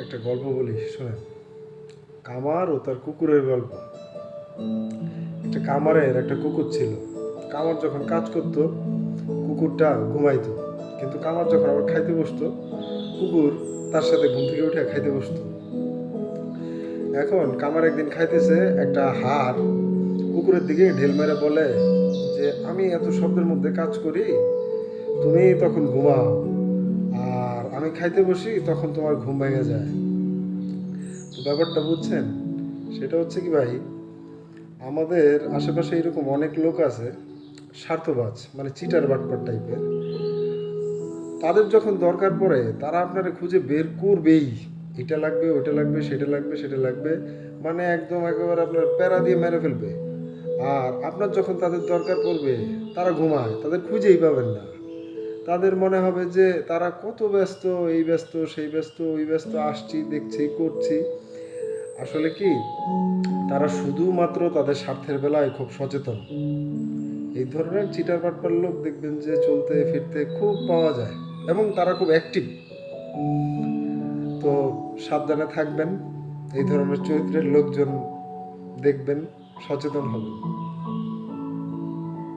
একটা গল্প বলি, শোনেন। কামার ও তার কুকুরের গল্প। একটা কামারের একটা কুকুর ছিল। কামার যখন কাজ করত, কুকুরটা ঘুমাইতো। কিন্তু কামার যখন আবার খাইতে বসতো, কুকুর তার সাথে ঘুম থেকে উঠে খাইতে বসতো। এখন কামার একদিন খাইতেছে একটা হাড়। কুকুরের দিকে ঢেল মেরে বলে যে, আমি এত শব্দের মধ্যে কাজ করি, তুমি তখন ঘুমাও। আমি খাইতে বসি, তখন তোমার ঘুম ভেঙে যায়। ব্যাপারটা বুঝছেন? সেটা হচ্ছে কি ভাই, আমাদের আশেপাশে এরকম অনেক লোক আছে, স্বার্থবাজ মানে চিটার বাটপার টাইপের। তাদের যখন দরকার পড়ে, তারা আপনারা খুঁজে বের করবেই। এটা লাগবে, ওটা লাগবে, সেটা লাগবে সেটা লাগবে। মানে একদম একেবারে আপনার প্যারা দিয়ে মেরে ফেলবে। আর আপনার যখন তাদের দরকার পড়বে, তারা ঘুমায়, তাদের খুঁজেই পাবেন না। তাদের মনে হবে যে তারা কত ব্যস্ত, এই ব্যস্ত, সেই ব্যস্ত, ওই ব্যস্ত, আসছি, দেখছি, করছি। আসলে কি, তারা শুধুমাত্র তাদের স্বার্থের বেলায় খুব সচেতন। এই ধরনের চিটার বাটপার লোক দেখবেন যে চলতে, ফিরতে খুব পাওয়া যায় এবং তারা খুব অ্যাক্টিভ তো সাবধানে থাকবেন, এই ধরনের চরিত্রের লোকজন দেখবেন, সচেতন হবেন।